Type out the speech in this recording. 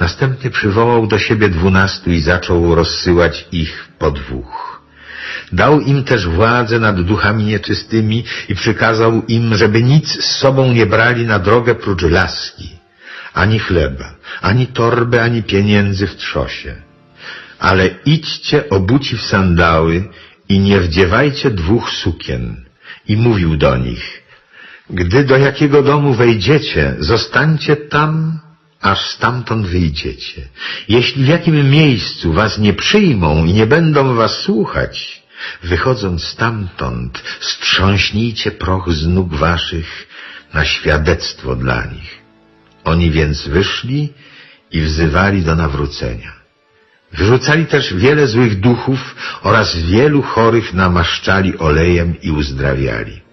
Następnie przywołał do siebie dwunastu i zaczął rozsyłać ich po dwóch. Dał im też władzę nad duchami nieczystymi i przykazał im, żeby nic z sobą nie brali na drogę prócz laski, ani chleba, ani torby, ani pieniędzy w trzosie. Ale idźcie obuci w sandały i nie wdziewajcie dwóch sukien. I mówił do nich, gdy do jakiego domu wejdziecie, zostańcie tam, aż stamtąd wyjdziecie. Jeśli w jakim miejscu was nie przyjmą i nie będą was słuchać, wychodząc stamtąd, strząśnijcie proch z nóg waszych na świadectwo dla nich. Oni więc wyszli i wzywali do nawrócenia. Wyrzucali też wiele złych duchów oraz wielu chorych namaszczali olejem i uzdrawiali.